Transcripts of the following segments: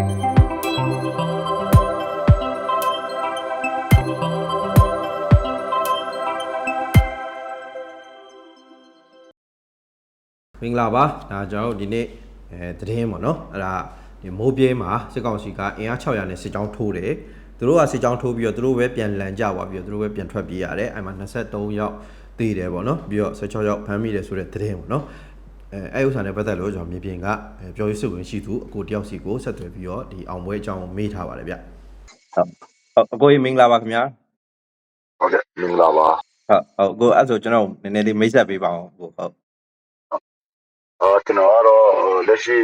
မင်္ဂလာပါဒါကျွန်တော်တို့ဒီနေ့အဲသတင်းပေါ့နော်အဲ့ဒါဒီမိုးပြေးမှာစစ်ကောင်စီကအင်အား600နဲ့စစ်ကြောင်းထိုးတယ်သူတို့ကစစ်ကြောင်းထိုးပြီးတော့သူတို့ပဲပြန်လန်ကြပါပြီးတော့သူတို့ပဲပြန်ထွက်ပြေးရတယ်အဲ့မှာ23ယောက်သေးတယ်ပေါ့နော်ပြီးတော့16ယောက်ဖမ်းမိတယ်ဆိုတဲ့သတင်းပေါ့နော် အဲအဲ့ဥစ္စာနဲ့ပတ်သက်လို့ကျွန်တော်မြေပြင်ကအဲပြောရေးဆိုဝင်ရှိသူအကိုတယောက်စီကိုဆက်သွယ်ပြီးတော့ဒီအောင်ပွဲအကြောင်းကိုမေးထားပါတယ်ဗျဟုတ်ဟုတ်အကိုကြီးမင်္ဂလာပါခင်ဗျာဟုတ်ကဲ့မင်္ဂလာပါဟုတ်ဟုတ်ကိုအဲ့ဆိုကျွန်တော်နည်းနည်းလေးမိတ်ဆက်ပေးပါအောင်ကိုဟုတ်အာကျွန်တော်ကတော့ဟိုလက်ရှိ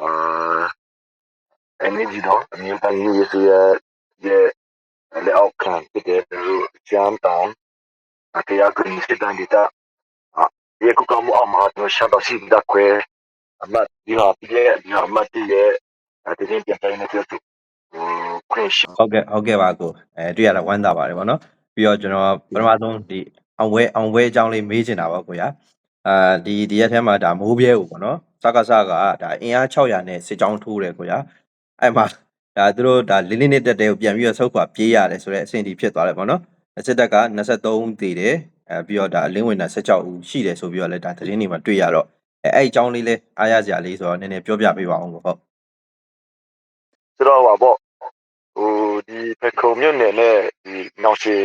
အာအန်ဂျီတော့အမျိုးသားရေးစီရဲ့ရဲ့လက်အောက်ခံဖြစ်တဲ့ဂျမ်တောင်အတေးအကင်းစစ်တန်ဒီတာ အာဒီကုကမအမတ်တို့ရှမ်းတော့စီဒါခွဲအမတ်ဒီဟာပြည့်ဒီဟာအမတ်တည်းရဲ့အတေးပြန်တိုင်းနေပြသူဟိုခွင့်ရှိဟုတ်ကဲ့ဟုတ်ကဲ့ပါကိုအဲတွေ့ရတာဝမ်းသာပါတယ်ဗောနော်ပြီးတော့ကျွန်တော်ပထမဆုံးဒီအောင်ပွဲအောင်ပွဲအကြောင်းလေးမေးချင်တာပါကိုရအာဒီဒီရက်ထဲမှာဒါမိုးပြဲကိုဗောနော်စကားစကဒါအင်အား600နဲ့စစ်ကြောင်းထိုးတယ်ကိုရအဲ့မှာဒါသူတို့ဒါလင်းလင်းနဲ့တက်တဲ့ကိုပြန်ပြီးတော့ဆုတ်ခွာပြေးရတယ်ဆိုတော့အဆင့်ဒီဖြစ်သွားတယ်ဗောနော်စစ်တပ်က23တည်တယ် အဲပြီးတော့ဒါအလင်းဝင်တာ16ဦးရှိတယ်ဆိုပြီးတော့လည်းဒါသတင်းတွေမှာတွေ့ရတော့အဲအဲ့အကြောင်းလေးလဲအားရစရာလေးဆိုတော့နည်းနည်းပြောပြပေးပါအောင်ကိုဟုတ်ဆိုတော့ပါပေါ့ဟိုဒီဖခုံမြို့နယ်နဲ့ဒီနောက်ရှိ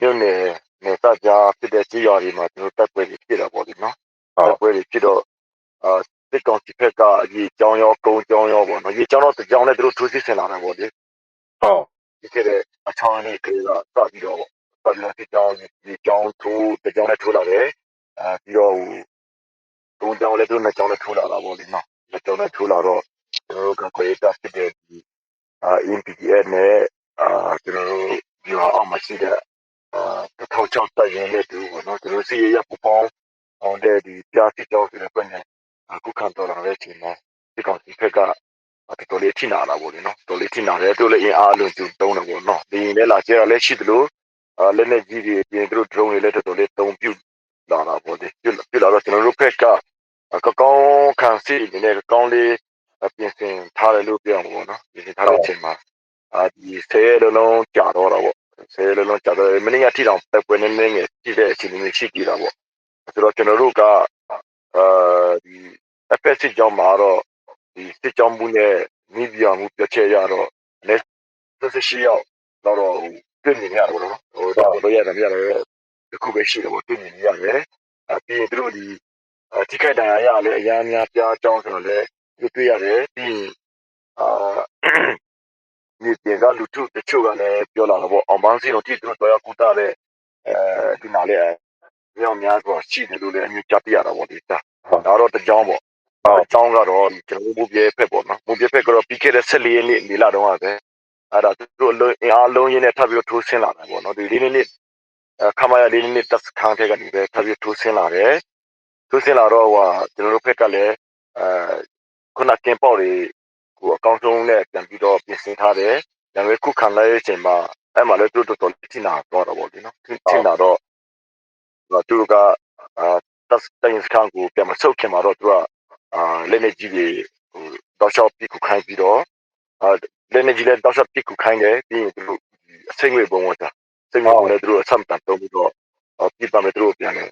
မြို့နယ်နယ်စပ်ကြားဖြစ်တဲ့ကြီးရွာတွေမှာကျွန်တော်တက်ပွဲတွေဖြစ်တာပေါ့ဒီနော်တက်ပွဲတွေဖြစ်တော့အာစစ်ကောင်စီဘက်ကဒီကြောင်းရောကုန်းကြောင်းရောပေါ့နော်ဒီကြောင်းတော့ကြောင်းနဲ့သူတို့ထိုးစစ်ဆင်လာတယ်ပေါ့ဒီဟုတ်ဒီကဲအချောင်းလေးကလေးကစပြီးတော့ပေါ့ စပြီးတော့ဒီကြောင်းဒီကြောင်းထိုးဒီကြောင်းနဲ့ထိုးလာတယ်အာပြီးတော့ကုန်းကြောင်းလည်းသူတို့နဲ့ကြောင်းနဲ့ထိုးလာတာပေါ့ဒီနော်ကြောင်းနဲ့ထိုးလာတော့ကျွန်တော်တို့ကခွေတာဖြစ်တဲ့ဒီအာ MPDN နဲ့အာကျွန်တော်တို့ဒီဟာအောင်မရှိတဲ့အာတစ်ထောက်ချောက်တက်ရင်လည်းတူပေါ့နော်ကျွန်တော်စီရရပူပေါင်းအောင်တဲ့ဒီပြားစစ်ကြောင်းဆိုတဲ့ပွဲနဲ့အခုခံတော်လာတဲ့အချိန်မှာဒီကောင်စီဖက်ကတော်တော်လေးထိနာလာပေါ့လေနော်တော်လေးထိနာတယ်တို့လည်းအင်အားလုံးကျတုံးတယ်ပေါ့နော်ဒီရင်လည်းလာကျရလည်းရှိသလိုအာ လက်နဲ့ကြီးတွေအပြင်တို့ drone တွေလည်းတော်တော်လေးတုံးပြုတ်လာတာပေါ့လေပြုတ်ပြုတ်လာတော့ကျွန်တော်တို့ဖက်ကကကောင်းခံစီနေနဲ့ကောင်းလေးပြင်ဆင်ထားတယ်လို့ပြောမှာပေါ့နော်ပြင်ဆင်ထားတဲ့အချိန်မှာအာဒီဆဲလုံးလုံးကြာတော့တာပေါ့ဆဲလုံးလုံးကြာတော့မင်းကထိတောင်တက်ပွဲနေနေငယ်ကြည့်တဲ့အချိန်မျိုးရှိကြည့်တာပေါ့ဆိုတော့ကျွန်တော်တို့ကအာဒီ FS စစ်ကြောင်းမှာတော့ဒီစစ်ကြောင်းမှုနဲ့မိပြမှုပြချက်ရတော့လက်သက်ရှိရောက်တော့ တော့တွေ့နေရတယ်ပေါ့နော်ဟိုတော့တော့ရတယ်ရတယ်ဒီခုပဲရှိတယ်ပေါ့တွေ့နေရတယ်အပြီးရင်သူတို့ဒီထိခိုက်ဒဏ်ရာရလဲအများများပြားကြောင်းဆိုတော့လဲတွေ့ရတယ်ပြီးအာဒီပြင်ကလူထုတချို့ကလည်းပြောလာတော့ပေါ့အောင်ပန်းစီတော့တိသူတို့တော့ကုတာတဲ့အဲဒီနာလေးမြောင်များဆိုရှိတယ်လို့လည်းအမျိုးကြားပြရတာပေါ့ဒီတာဒါတော့တကြောင်ပေါ့အကြောင်းကတော့ကျွန်တော်တို့ပြဲဖက်ပေါ့နော်ဘုပြဲဖက်ကတော့ပြီးခဲ့တဲ့14ရက်နေ့နေလာတော့ပဲ အဲ့ဒါသူတို့အလုံးအားလုံးရင်းနဲ့ထပ်ပြီးထိုးဆင်းလာတယ်ပေါ့နော်ဒီလေးနေ့ခမရလေးနေ့တက်ခန်းထဲကနေပဲထပ်ပြီးထိုးဆင်းလာတယ်ထိုးဆင်းလာတော့ဟိုကျွန်တော်တို့ဖက်ကလည်းအဲခုနကင်ပေါ့တွေကိုအကောင့်ဆုံးနဲ့ပြန်ပြီးတော့ပြင်ဆင်ထားတယ်။ဒါပေမဲ့ခုခံလိုက်တဲ့အချိန်မှာအဲ့မှာလည်းသူတို့တော်တော်ထိနာတော့တော့ဗောဒီနော်။ထိနာတော့သူတို့ကအာတက်တိုင်းစကန်ကိုပြန်မဆုတ်ခင်မှာတော့သူကအာလက်နေကြီးတွေဟိုတော့ရှော့ပြီးခုခိုင်းပြီးတော့အာ လက်နေကြီးလည်းတော့ရှော့ပြီးခုခိုင်းတယ်ပြီးရင်သူတို့အစိမ့်ငွေပုံဝတ်တာစိမ့်ငွေပုံလည်းသူတို့အဆမ်တန်တုံးပြီးတော့ပြီးပါမယ်သူတို့ပြန်လဲ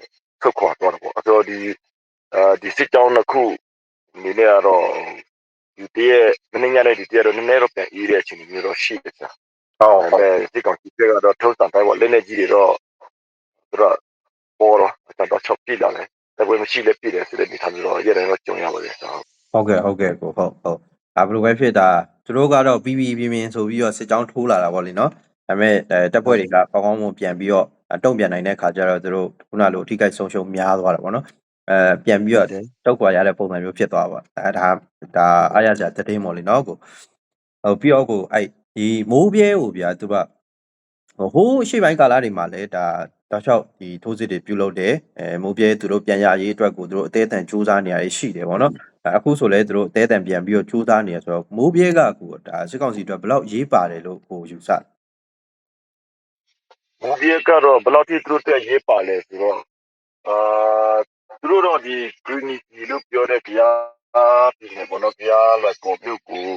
ဆုတ်ခွာတော့တော့ဗောအဲ့တော့ဒီအာဒီစစ်ကြောင်းတစ်ခုအနေနဲ့ကတော့ဒီတည့်မင်းညနဲ့ဒီတည့်တော့နည်းနည်းတော့ပြန်အေးတဲ့အချိန်မျိုးတော့ရှိတယ်ဆရာ။ဟုတ်တယ်ဒီကောင်ကြီးကတော့ထုံးစံတိုင်းပေါ့လက်နေကြီးတွေတော့သူတို့ပေါ်တော့အတော့ချော့ပြလာတယ်။ဒါပေမဲ့မရှိလည်းပြတယ်ဆိုတဲ့ဒီထားမျိုးတော့ရတဲ့တော့ကြုံရပါတယ်ဆရာ။ဟုတ်ကဲ့ဟုတ်ကဲ့ကိုဟုတ်ဟုတ်ဒါဘယ်လိုပဲဖြစ်တာ သူတို့ကတော့ပြီးပြီးပြင်းပြင်းဆိုပြီးတော့စစ်ကြောင်းထိုးလာတာပေါ့လေနော်ဒါပေမဲ့အဲတပ်ဖွဲ့တွေကကောင်းကောင်းမွန်ပြန်ပြီးတော့တုံ့ပြန်နိုင်တဲ့ခါကျတော့သူတို့ခုနလိုအထိကိဆုံးရှုံးများသွားတာပေါ့နော်အဲပြန်ပြီးတော့တောက်ခွာရတဲ့ပုံစံမျိုးဖြစ်သွားပါအဲဒါဒါအားရစရာတည်င်းပေါ့လေနော်ကိုဟုတ်ပြီးတော့ကိုအဲ့ဒီမိုးပြဲကိုဗျာသူကဟိုဟိုးအရှိပိုင်းကာလတွေမှာလည်းဒါ တောက်လျှောက်ဒီထိုးစစ်တွေပြုလုပ်တယ်အဲမိုးပြဲသူတို့ပြန်ရရေးအတွက်ကိုသူတို့အသေးအတန်စူးစမ်းနေရရှိတယ်ပေါ့နော်အခုဆိုလဲသူတို့အသေးအတန်ပြန်ပြီးတော့ကြိုးစားနေရဆိုတော့မိုးပြဲကကိုဒါစစ်ကောင်စီအတွက်ဘယ်လောက်ရေးပါတယ်လို့ကိုယူဆတယ်ဘူဘီကတော့ဘယ်လောက်ထိသူတို့တက်ရေးပါလဲဆိုတော့အာသူတို့တော့ဒီ greenity လို့ပြောတဲ့ကြားပြည်နယ်ပေါ်တော့ကြားလိုက်ကိုပြုတ်ကို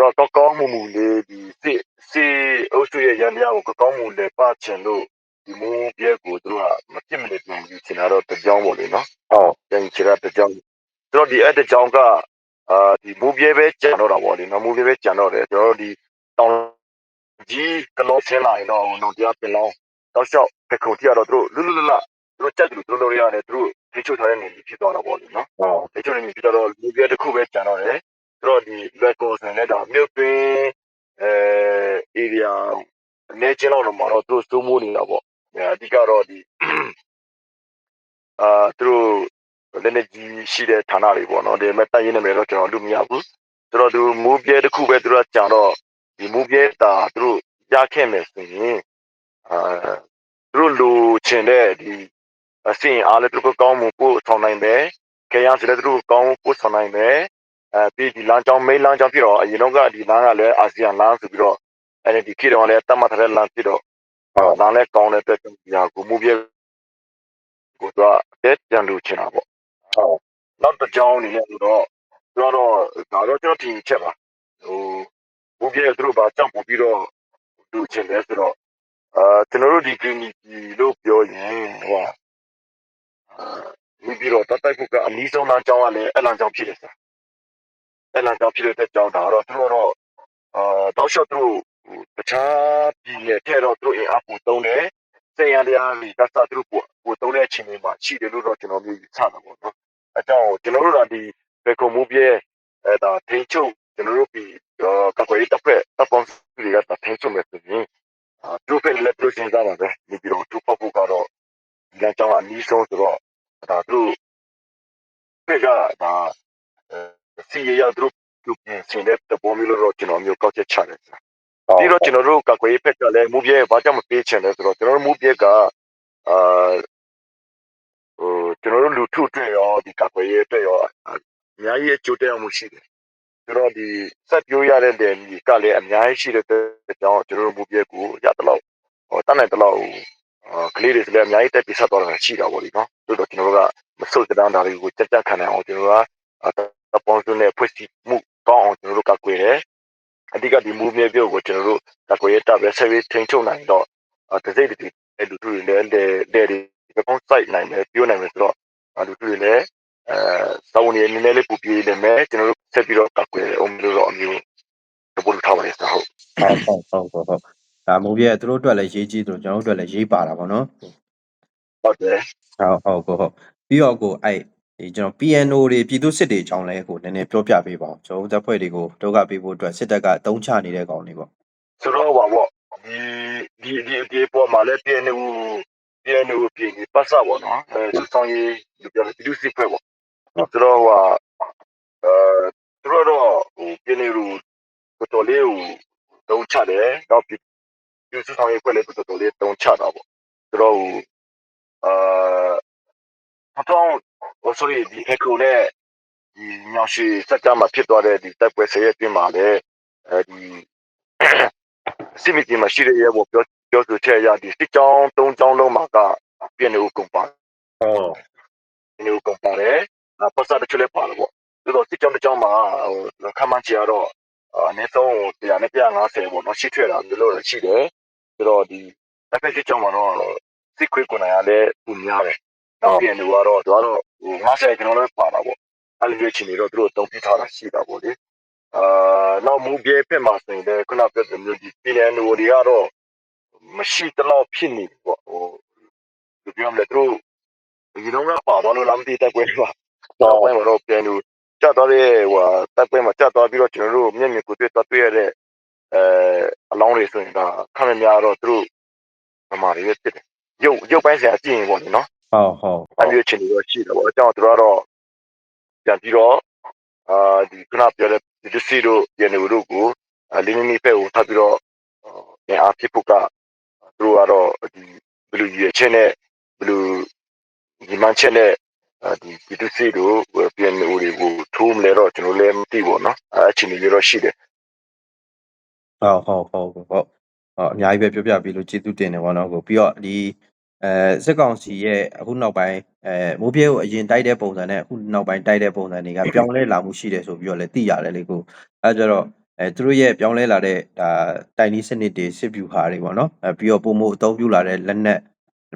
တော့ကောကောင်းမှုမူလေးဒီစစ်စစ်အုပ်စုရဲ့ရန်တရားကိုကောကောင်းမှုလေးပါချင်လို့ ဒီမူပြဲကိုသူတို့ကမပြစ်မနေပြန်ယူချင်တာတော့တကြောင်ပေါ့လေနော်ဟုတ်ပြန်ယူချင်တာတကြောင်သူတို့ဒီအဲ့တကြောင်ကအာဒီမူပြဲပဲကြံတော့တာပေါ့လေနော်မူပြဲပဲကြံတော့တယ်ကျွန်တော်တို့ဒီတောင်ကြီးကလောဆင်းလာရင်တော့ဟိုတော့တရားပင်လောင်းတောက်လျှောက်ပခုံတိရတော့သူတို့လွတ်လွတ်လပ်လပ်သူတို့ကြက်သူတို့လိုရတယ်သူတို့ထိချုပ်ထားတဲ့နေဖြစ်သွားတာပေါ့လေနော်ဟုတ်တချို့နေပြီးတော့လူပြတစ်ခုပဲကျန်တော့တယ်သူတို့ဒီ record ဆိုရင်လည်းဒါမြို့တွင်းအဲ area အနေချင်းတော့မှာတော့သူတို့စိုးမိုးနေတာပေါ့အဲအဓိကတော့ဒီအာသူတို့လည်းနေကြီး ရှိတဲ့ဌာနတွေပေါ့နော်ဒီမဲ့တိုင်ရင်းနေမယ်တော့ကျွန်တော်လူမရဘူးသူတို့သူမူပြဲတစ်ခုပဲသူတို့ကြံတော့ဒီမူပြဲတာသူတို့ရခဲ့မယ်ဆိုရင်အာသူတို့လူချင်တဲ့ဒီအစင်အားလည်းသူတို့ကောင်းမှုပို့ဆောင်နိုင်တယ်ခေယံစလည်းသူတို့ကောင်းပို့ဆောင်နိုင်တယ်အဲပြီးဒီလမ်းကြောင်းမိန်းလမ်းကြောင်းဖြစ်တော့အရင်တော့ကဒီလမ်းကလည်းအာဆီယံလမ်းဆိုပြီးတော့အဲဒီခေတ်တော့လည်းတတ်မှတ်ထားတဲ့လမ်းဖြစ်တော့ဟုတ်လမ်းလည်းကောင်းတဲ့အတွက်ဒီဟာကိုမူပြဲကိုတော့တက်ပြန်လို့ချင်တာပေါ့ဟုတ် နောက်တစ်ကြောင်းအနေနဲ့ဆိုတော့သူကတော့ဒါတော့ကျွန်တော်ထင်ချက်ပါဟိုမူပြဲသူတို့ဘာကြောင့်ပို့ပြီးတော့လူချင်လဲဆိုတော့အာကျွန်တော်တို့ဒီ community လို့ပြောရင်ဟိုဟာအာပြီးတော့တတ်တိုက်ဖို့ကအနည်းဆုံးလမ်းကြောင်းကလည်းအဲ့လမ်းကြောင်းဖြစ်တယ်ဆရာအဲ့လမ်းကြောင်းဖြစ်တဲ့ကြောင်းဒါတော့သူတို့တော့အာတောက်လျှောက်သူတို့ဟိုတခြားပြည်နယ်ထဲတော့သူတို့အင်အားပူတုံးတယ်စေရန်တရားကြီးကစားသူတို့ပူပူတုံးတဲ့အချိန်တွေမှာရှိတယ်လို့တော့ကျွန်တော်မျိုးယူဆတာပေါ့နော် အဲကြောင့်ကျွန်တော်တို့ကဒီဘေကုံမူပြဲအဲဒါထိန်ချုပ်ကျွန်တော်တို့ပြီးကကွေးတစ်ဖက်တပ်ပေါင်းစုတွေကထိန်ချုပ်မယ်ဆိုရင်အာသူတို့ဖက်လည်းသူတို့စဉ်းစားပါပဲဒီပြီးတော့သူပေါက်ဖို့ကတော့ဒီလမ်းကြောင်းကအနည်းဆုံးဆိုတော့ဒါသူတို့ဖက်ကဒါအဲစီရရသူတို့ပြုပြင်ဆင်တဲ့တပေါ်မျိုးလို့တော့ကျွန်တော်မျိုးကောက်ချက်ချတယ်ဆရာပြီးတော့ကျွန်တော်တို့ကကွေးဖက်ကလည်းမူပြဲဘာကြောင့်မပေးချင်လဲဆိုတော့ကျွန်တော်တို့မူပြဲကအာဟို ကျွန်တော်တို့လူထုအတွက်ရောဒီကကွေးရဲ့အတွက်ရောအများကြီးအကျိုးတက်ရောက်မှုရှိတယ်ဆိုတော့ဒီစက်ပြိုးရတဲ့တယ်ကြီးကလည်းအများကြီးရှိတဲ့အတွက်ကြောင့်ကျွန်တော်တို့မူပြဲကိုရတဲ့လောက်ဟောတတ်နိုင်တဲ့လောက်အာကလေးတွေဆိုလည်းအများကြီးတက်ပြဆက်သွားတာရှိတာပေါ့ဒီနော်ဆိုတော့ကျွန်တော်တို့ကမဆုတ်တဲ့တန်းတာတွေကိုကြက်ကြက်ခံနိုင်အောင်ကျွန်တော်ကတပေါင်းစုနဲ့ဖွဲ့စည်းမှုကောင်းအောင်ကျွန်တော်တို့ကကွေတယ်အဓိကဒီ movement ပြုတ်ကိုကျွန်တော်တို့တကွေရတပ်ပဲ service ထိန်းချုပ်နိုင်တော့တစိတ်တည်းအဲ့လူတွေလည်းလေ လေဒီကောင်း site နိုင်မယ်ပြောနိုင်မယ်ဆိုတော့လူတွေလည်းအဲစောင်းနေနည်းနည်းလေးပူပြေးနေမယ်ကျွန်တော်တို့ဆက်ပြီးတော့တကွေအောင်လို့တော့အမျိုးတပုတ်ထားပါလေဟုတ်ဟုတ်ဟုတ်ဟုတ်ဟုတ်ဒါမူပြဲသူတို့အတွက်လည်းရေးကြည့်သူတို့ကျွန်တော်တို့အတွက်လည်းရေးပါတာပေါ့နော်ဟုတ်တယ်ဟုတ်ဟုတ်ကိုဟုတ်ပြီးတော့ကိုအဲ့ဒီကျွန်တော် PNO တွေပြည်သူစစ်တွေအကြောင်းလဲကိုနည်းနည်းပြောပြပေးပါဦးကျွန်တော်တို့တပ်ဖွဲ့တွေကိုတောကပေးဖို့အတွက်စစ်တပ်ကအတုံးချနေတဲ့ကောင်တွေပေါ့ဆိုတော့ဘာပေါ့ဒီဒီဒီဒီပေါ်မှာလည်း PNU PNU ပြည်နေပတ်စပ်ပေါ့နော်အဲသူဆောင်ရေးလူပြောတယ်ပြည်သူစစ်ဖွဲ့ပေါ့ဆိုတော့ဟိုအဲသူတို့တော့ဟို PNU ကိုတော်လေးကိုတုံးချတယ်တော့ပြည်သူစစ်ဆောင်ရေးဖွဲ့လည်းကိုတော်လေးတုံးချတာပေါ့ဆိုတော့ဟိုအာတော့ဟို sorry ဒီ echo နဲ့ဒီညောင်ရှိစက်ကြမှာဖြစ်သွားတဲ့ဒီတက်ပွဲဆဲရဲ့အတွင်းမှာလည်းအဲဒီစစ်မီတီမှာရှိတဲ့ရဲဘော်ပြော ပြောဆိုချက်အရဒီစစ်ကြောင်း၃ကြောင်းလုံးမှာကပြည်နေဦးကုန်ပါဟုတ်ပြည်နေဦးကုန်ပါတယ်အပတ်စားတစ်ချက်လည်းပါလို့ပေါ့ဆိုတော့စစ်ကြောင်းတစ်ကြောင်းမှာဟိုခမ်းမချီကတော့အနည်းဆုံး100နဲ့150ပေါ့နော်ရှိထွက်တာမျိုးလို့ရှိတယ်ဆိုတော့ဒီတစ်ဖက်စစ်ကြောင်းမှာတော့စစ်ခွေးကိုနိုင်ရလဲပုံများတယ်နောက်ပြည်နေဦးကတော့သူကတော့ဟို50ကျွန်တော်လည်းပါတာပေါ့အဲ့လိုမျိုးချင်နေတော့သူတို့တုံးပြထားတာရှိတာပေါ့လေအာနောက်မူပြေဖက်မှာဆိုရင်လည်းခုနပြောတဲ့မျိုးဒီပြည်နေဦးတွေကတော့ မရှိတလောက်ဖြစ်နေပြီပေါ့ဟိုဒီပြောမလဲသူတို့ဒီတော့ကပါတော့လို့လမ်းတည်တက်ပွဲပါတော့ပွဲမှာတော့ပြန်လို့ကြတော့တဲ့ဟိုတက်ပွဲမှာကြတော့ပြီးတော့ကျွန်တော်တို့မျက်မြင်ကိုတွေ့တော့တွေ့ရတဲ့အဲအလောင်းတွေဆိုရင်ဒါခမများတော့သူတို့ဗမာတွေပဲဖြစ်တယ်ရုပ်ရုပ်ပိုင်းဆရာကြည့်ရင်ပေါ့နော်ဟုတ်ဟုတ်အမျိုးချင်းတွေတော့ရှိတယ်ပေါ့အကြောင်းသူတို့ကတော့ပြန်ပြီးတော့အာဒီခုနပြောတဲ့ဒီစီတို့ပြန်နေတို့ကိုလင်းလင်းလေးဖက်ကိုထပ်ပြီးတော့ပြန်အားဖြစ်ဖို့က သူတို့ကတော့ဒီဘလူကြီးရဲ့ချက်နဲ့ဘလူဒီမန်ချက်နဲ့ဒီဒီတူစီတို့ပြန်နေဦးတွေကိုထိုးမလဲတော့ကျွန်တော်လည်းမသိဘူးเนาะအချင်းကြီးတော့ရှိတယ် ဟုတ်ဟုတ်ဟုတ်ဟုတ်ဟုတ်အများကြီးပဲပြောပြပြီးလို့ကျေးဇူးတင်တယ်ဗောနော်ကိုပြီးတော့ဒီအဲစစ်ကောင်စီရဲ့အခုနောက်ပိုင်းအဲမိုးပြဲကိုအရင်တိုက်တဲ့ပုံစံနဲ့အခုနောက်ပိုင်းတိုက်တဲ့ပုံစံတွေကပြောင်းလဲလာမှုရှိတယ်ဆိုပြီးတော့လည်းသိရတယ်လေကိုအဲကြတော့ အဲသူတို့ရဲ့ပြောင်းလဲလာတဲ့ဒါတိုင်နီးစနစ်တွေစစ်ဗျူဟာတွေဗောနော်အဲပြီးတော့ပုံမအသုံးပြုလာတဲ့လက်နက်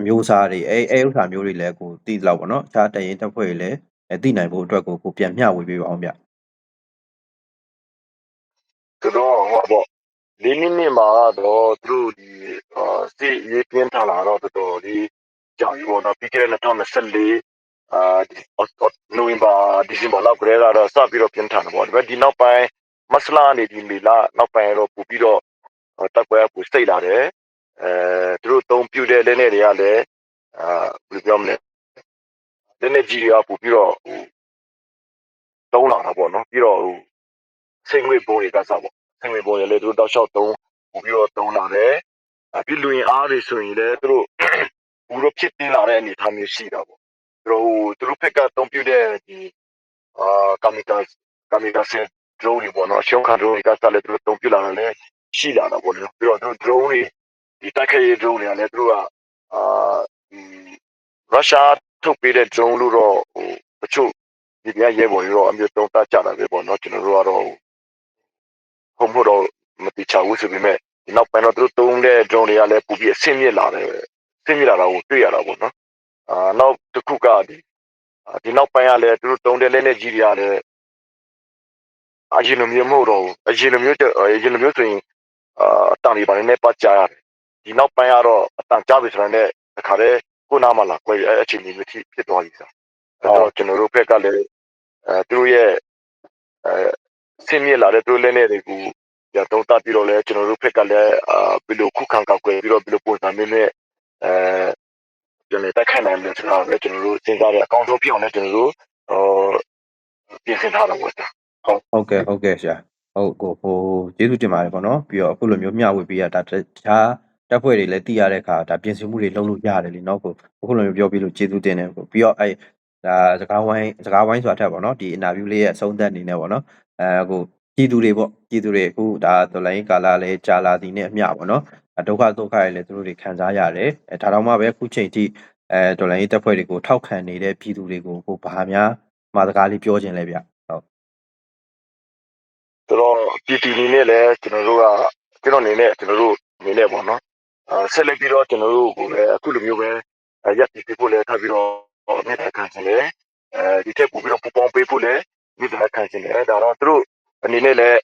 မျိုးစားတွေအဲအဲဥစ္စာမျိုးတွေလည်းကိုသိလောက်ပေါ့နော်အခြားတရင်တက်ဖွဲ့တွေလည်းအဲသိနိုင်ဖို့အတွက်ကိုကိုပြန်မျှဝေပေးပါအောင်ဗျဆိုတော့ဟောပေါ့လေးမိနစ်မှာတော့သူတို့ဒီအာစီရေးပြင်းထန်လာတော့တော်တော်လေးကြာပြီပေါ့နော်ပြီးခဲ့တဲ့2024အာဒီအော့အော့နိုဝင်ဘာဒီဇင်ဘာလောက်ကလေးကတော့စပြီးတော့ပြင်းထန်တယ်ပေါ့ဒါပေမဲ့ဒီနောက်ပိုင်း မစလာနေဒီမီလာနောက်ပိုင်းတော့ပို့ပြီးတော့အာတက်ပွဲပူစိတ်လာတယ်အဲသူတို့တုံးပြူတဲ့လက်နဲ့တွေကလည်းအာဘယ်လိုပြောမလဲလက်နဲ့ကြီးတွေကပို့ပြီးတော့ဟိုတုံးလာတာပေါ့နော်ပြီးတော့ဟိုစိတ်ငွေပုံတွေကစပေါ့ဆင်ဝင်ပေါ်ရလေသူတို့တောက်လျှောက်သုံးပို့ပြီးတော့သုံးလာတယ်အပြစ်လူရင်အားတွေဆိုရင်လည်းသူတို့ဘူးတော့ဖြစ်တင်လာတဲ့အနေအထားမျိုးရှိတာပေါ့သူတို့သူတို့ဖက်ကတုံးပြတဲ့ဒီအာကာမီကာကာမီကာဆင် ဒရုန်းတွေပေါ့နော်အရှုံးခံဒရုန်းတွေကစလည်းသူတို့တုံးပြလာတယ်လည်းရှိလာတာပေါ့နော်ပြီးတော့သူတို့ဒရုန်းတွေဒီတိုက်ခိုက်ရေးဒရုန်းတွေကလည်းသူတို့ကအာဒီရုရှားထုတ်ပေးတဲ့ဒရုန်းလို့တော့ဟိုတချို့ဒီပြရဲပေါ်ရောအမျိုးတုံးတတ်ကြတာပဲပေါ့နော်ကျွန်တော်တို့ကတော့ဟုတ်မဟုတ်တော့မတိချဘူးဆိုပေမဲ့ဒီနောက်ပိုင်းတော့သူတို့တုံးတဲ့ drone တွေကလည်းပူပြီးအဆင့်မြင့်လာတယ်ပဲအဆင့်မြင့်လာတာကိုတွေ့ရတာပေါ့နော်အာနောက်တစ်ခုကဒီအာဒီနောက်ပိုင်းကလည်းသူတို့တုံးတဲ့လက်နဲ့ကြီးတွေကလည်း အရင်လိုမျိုးမဟုတ်တော့ဘူးအရင်လိုမျိုးတဲ့အရင်လိုမျိုးဆိုရင်အာအတန်ဒီပါနေပတ်ကြရတယ်ဒီနောက်ပိုင်းကတော့အတန်ကြပြီဆိုတော့လည်းတစ်ခါတည်းကိုနားမလာကွယ်အဲ့အချိန်ကြီးမျိုးဖြစ်သွားပြီစားအဲ့တော့ကျွန်တော်တို့ဘက်ကလည်းအဲသူတို့ရဲ့အဲဆင်းမြင့်လာတဲ့သူတို့လက်နဲ့တွေကိုပြတော့တပြီးတော့လဲကျွန်တော်တို့ဖက်ကလည်းအာဘယ်လိုခုခံကောက်ွယ်ပြီးတော့ဘယ်လိုပုံစံမျိုးနဲ့အဲပြန်လည်တက်ခိုင်နိုင်လဲကျွန်တော်လည်းကျွန်တော်တို့စဉ်းစားတဲ့အကောင့်ဆုံးပြောင်းလဲကျွန်တော်တို့ဟိုပြင်ဆင်ထားတော့ဝ တ်တာ ဟုတ်ကဲ့ဟုတ်ကဲ့ဆရာဟုတ်ကိုဟိုကျေးဇူးတင်ပါတယ်ပေါ့နော်ပြီးတော့အခုလိုမျိုးမျှဝေပေးရတာတခြားတက်ဖွဲ့တွေလည်းသိရတဲ့အခါဒါပြင်ဆင်မှုတွေလုပ်လို့ရတယ်လीเนาะကိုအခုလိုမျိုးပြောပြီးလို့ကျေးဇူးတင်တယ်ကိုပြီးတော့အဲဒါစကားဝိုင်းစကားဝိုင်းဆိုတာထက်ပေါ့နော်ဒီအင်တာဗျူးလေးရဲ့အဆုံးသတ်အနေနဲ့ပေါ့နော်အဲကိုပြည်သူတွေပေါ့ပြည်သူတွေအခုဒါတော်လိုင်းကာလာလည်းကြာလာသည်နဲ့အမျှပေါ့နော်ဒုက္ခဒုက္ခတွေလည်းသူတို့တွေခံစားရတယ်အဲဒါတော့မှပဲအခုချိန်ထိအဲတော်လိုင်းတက်ဖွဲ့တွေကိုထောက်ခံနေတဲ့ပြည်သူတွေကိုကိုဘာများမှာစကားလေးပြောခြင်းလဲဗျဟုတ် ဆိုတော့ပြည်တီနေနဲ့လည်းကျွန်တော်တို့ကကျွန်တော်အနေနဲ့ကျွန်တော်တို့အနေနဲ့ပေါ့နော်အာဆက်လက်ပြီးတော့ကျွန်တော်တို့ကိုလည်းအခုလိုမျိုးပဲရက်တီပြဖို့လည်းထားပြီးတော့မြေတားခံချင်တယ်အဲဒီထက်ပိုပြီးတော့ပူပေါင်းပေးဖို့လည်းမြေတားခံချင်တယ်ဒါတော့သူတို့အနေနဲ့လည်း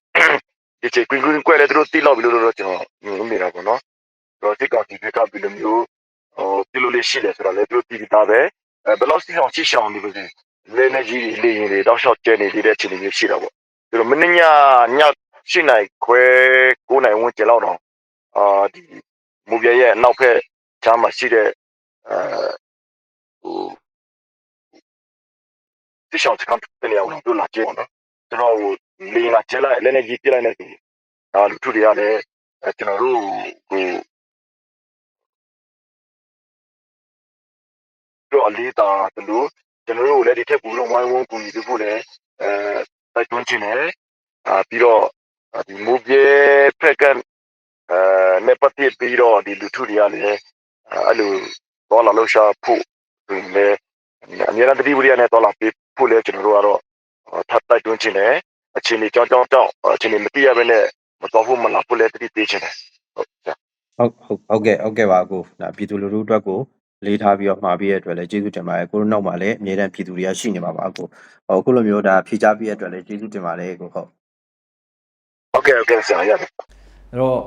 ဒီချိန်ကွင်းကွင်းကွဲလည်းသူတို့တိလောက်ပြီလို့တော့ကျွန်တော်မြင်နေတာပေါ့နော်တော့ဒီကောင်ဒီဘက်ကပြီးလို့မျိုးဟိုပြလို့လေးရှိတယ်ဆိုတော့လည်းသူတို့ပြည်ပြီးသားပဲအဲဘယ်လောက်စီအောင်ရှိရှောင်းနေပါစေလဲနေကြီးလေးရင်တွေတောက်လျှောက်ကျဲနေသေးတဲ့အခြေအနေမျိုးရှိတာပေါ့ ဒီလိုမင်းညညရှင်းနိုင်ခွဲ9နိုင်ဝန်းကျင်လောက်တော့အာဒီမူပြရဲ့အနောက်ဖက်ချမ်းမှာရှိတဲ့အဲဟိုတိရှောင်းစကန်တဲ့နေရာကိုတို့လာကြည့်ပါတော့ကျွန်တော်ဟိုလေလာကျလိုက်လည်းနေကြီးပြလိုက်နေတယ်ဒါလူထုတွေကလည်းအဲကျွန်တော်တို့ဟိုတော့အလေးတာတလို့ကျွန်တော်တို့လည်းဒီထက်ပူတော့ဝိုင်းဝန်းကူညီပေးဖို့လည်းအဲ တိုက်တွန်းချင်တယ်အာပြီးတော့ဒီမူပြဖက်ကအဲနေပတ်တိပြီးတော့ဒီလူထုတွေကလည်းအဲ့လိုတော့လာလို့ရှာဖို့ဒီလေအများတတိပရိယနဲ့တော့လာပေးဖို့လည်းကျွန်တော်တို့ကတော့ထပ်တိုက်တွန်းချင်တယ်အချင်းကြီးကြောင်းကြောင်းကြောင်းအချင်းကြီးမတိရဘဲနဲ့မတော်ဖို့မလာဖို့လည်းတတိပေးချင်တယ်ဟုတ်ကဲ့ဟုတ်ဟုတ်ဟုတ်ကဲ့ဟုတ်ကဲ့ပါကိုဒါပြည်သူလူထုအတွက်ကို လေးထားပြီးတော့မှာပြီးရတဲ့အတွက်လည်းကျေးဇူးတင်ပါတယ်ကိုတို့နောက်မှာလည်းအမြဲတမ်းပြည်သူတွေကရှိနေပါပါကိုဟိုအခုလိုမျိုးဒါဖြေချပေးရတဲ့အတွက်လည်းကျေးဇူးတင်ပါတယ်ကိုဟုတ်ဟုတ်ကဲ့ဟုတ်ကဲ့ဆရာရတယ်အဲ့တော့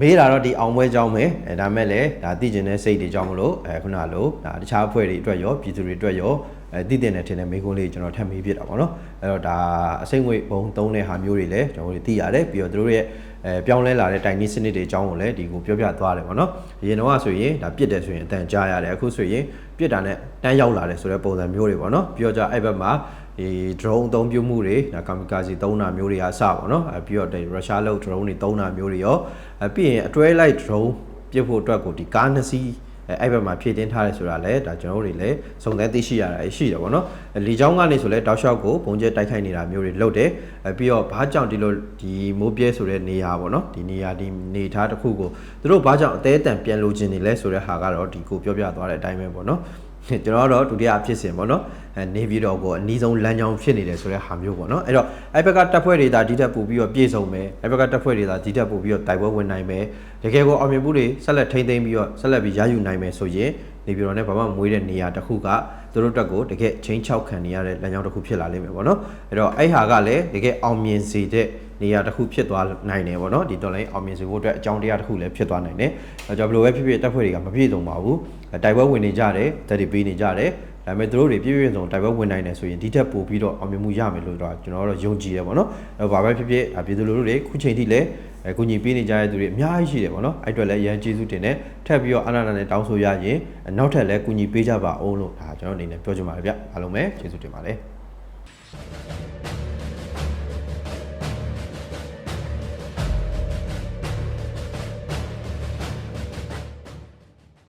မေးတာတော့ဒီအောင်ပွဲကြောင်းပဲအဲဒါမဲ့လည်းဒါသိကျင်တဲ့စိတ်တွေကြောင်းမလို့အဲခုနလိုဒါတခြားအဖွဲ့တွေအတွက်ရောပြည်သူတွေအတွက်ရောအဲသိတဲ့နဲ့ထင်တဲ့မိကုန်းလေးကျွန်တော်ထပ်မေးပြတာပေါ့နော်အဲ့တော့ဒါအစိမ့်ငွေဘုံသုံးတဲ့ဟာမျိုးတွေလည်းကျွန်တော်တို့သိရတယ်ပြီးတော့တို့ရဲ့ အဲပြောင်းလဲလာတဲ့တိုင်နည်းစနစ်တွေအကြောင်းကိုလည်းဒီကိုပြောပြသွားတယ်ပေါ့နော်အရင်တော့ဆိုရင်ဒါပြစ်တယ်ဆိုရင်အတန်ကြားရတယ်အခုဆိုရင်ပြစ်တာနဲ့တန်းရောက်လာတယ်ဆိုတဲ့ပုံစံမျိုးတွေပေါ့နော်ပြီးတော့ကြအဲ့ဘက်မှာဒီ drone အသုံးပြုမှုတွေဒါ kamikaze သုံးတာမျိုးတွေအားစပါတော့အဲပြီးတော့ဒီ Russia လောက် drone တွေသုံးတာမျိုးတွေရောအဲပြီးရင်အတွဲလိုက် drone ပြစ်ဖို့အတွက်ကိုဒီကားနှစ်စီး အဲအဲ့ဘက်မှာဖြည့်တင်းထားတယ်ဆိုတာလည်းဒါကျွန်တော်တို့တွေလည်းစုံစမ်းသိရှိရတာရှိတယ်ပေါ့နော်အဲလီချောင်းကနေဆိုလဲတောက်လျှောက်ကိုပုံကျဲတိုက်ခိုက်နေတာမျိုးတွေလုပ်တယ်အဲပြီးတော့ဘာကြောင့်ဒီလိုဒီမိုးပြဲဆိုတဲ့နေရာပေါ့နော်ဒီနေရာဒီနေထားတစ်ခုကိုသူတို့ဘာကြောင့်အသေးအတန်ပြန်လိုချင်နေလဲဆိုတဲ့ဟာကတော့ဒီကိုပြောပြသွားတဲ့အတိုင်းပဲပေါ့နော် ကျွန်တော်တို့ဒုတိယဖြစ်စဉ်ပေါ့နော်အဲနေပြည်တော်ကိုအနီးဆုံးလမ်းကြောင်းဖြစ်နေတယ်ဆိုတဲ့ဟာမျိုးပေါ့နော်အဲ့တော့အဲ့ဘက်ကတပ်ဖွဲ့တွေဒါဒီတက်ပို့ပြီးတော့ပြေဆုံးမယ်အဲ့ဘက်ကတပ်ဖွဲ့တွေဒါဒီတက်ပို့ပြီးတော့တိုက်ပွဲဝင်နိုင်မယ်တကယ်ကိုအောင်မြင်မှုတွေဆက်လက်ထိန်းသိမ်းပြီးတော့ဆက်လက်ပြီးရယူနိုင်မယ်ဆိုရင်နေပြည်တော်နဲ့ဘာမှမမွေးတဲ့နေရာတစ်ခုကသူတို့အတွက်ကိုတကယ်ချင်းချောက်ခံနေရတဲ့လမ်းကြောင်းတစ်ခုဖြစ်လာလိမ့်မယ်ပေါ့နော်အဲ့တော့အဲ့ဟာကလည်းတကယ်အောင်မြင်စေတဲ့ နေရာတစ်ခုဖြစ်သွားနိုင်တယ်ပေါ့နော်ဒီတော်လိုင်းအောင်မြင်စေဖို့အတွက်အကြောင်းတရားတစ်ခုလည်းဖြစ်သွားနိုင်တယ်အဲကြောင့်ဘယ်လိုပဲဖြစ်ဖြစ်တပ်ဖွဲ့တွေကမပြည့်စုံပါဘူးတိုက်ပွဲဝင်နေကြတယ်တက်တီပေးနေကြတယ်ဒါပေမဲ့သူတို့တွေပြည့်ပြည့်စုံတိုက်ပွဲဝင်နိုင်တယ်ဆိုရင်ဒီထက်ပိုပြီးတော့အောင်မြင်မှုရမယ်လို့တော့ကျွန်တော်တို့ယုံကြည်တယ်ပေါ့နော်အဲဘာပဲဖြစ်ဖြစ်ပြည်သူလူထုတွေခုချိန်ထိလည်းအကူအညီပေးနေကြတဲ့သူတွေအများကြီးရှိတယ်ပေါ့နော်အဲ့အတွက်လည်းရန်ကျေးဇူးတင်တယ်ထပ်ပြီးတော့အာနာနာနဲ့တောင်းဆိုရရင်နောက်ထပ်လည်းကူညီပေးကြပါအောင်လို့ဒါကျွန်တော်အနေနဲ့ပြောချင်ပါတယ်ဗျအားလုံးပဲကျေးဇူးတင်ပါတယ်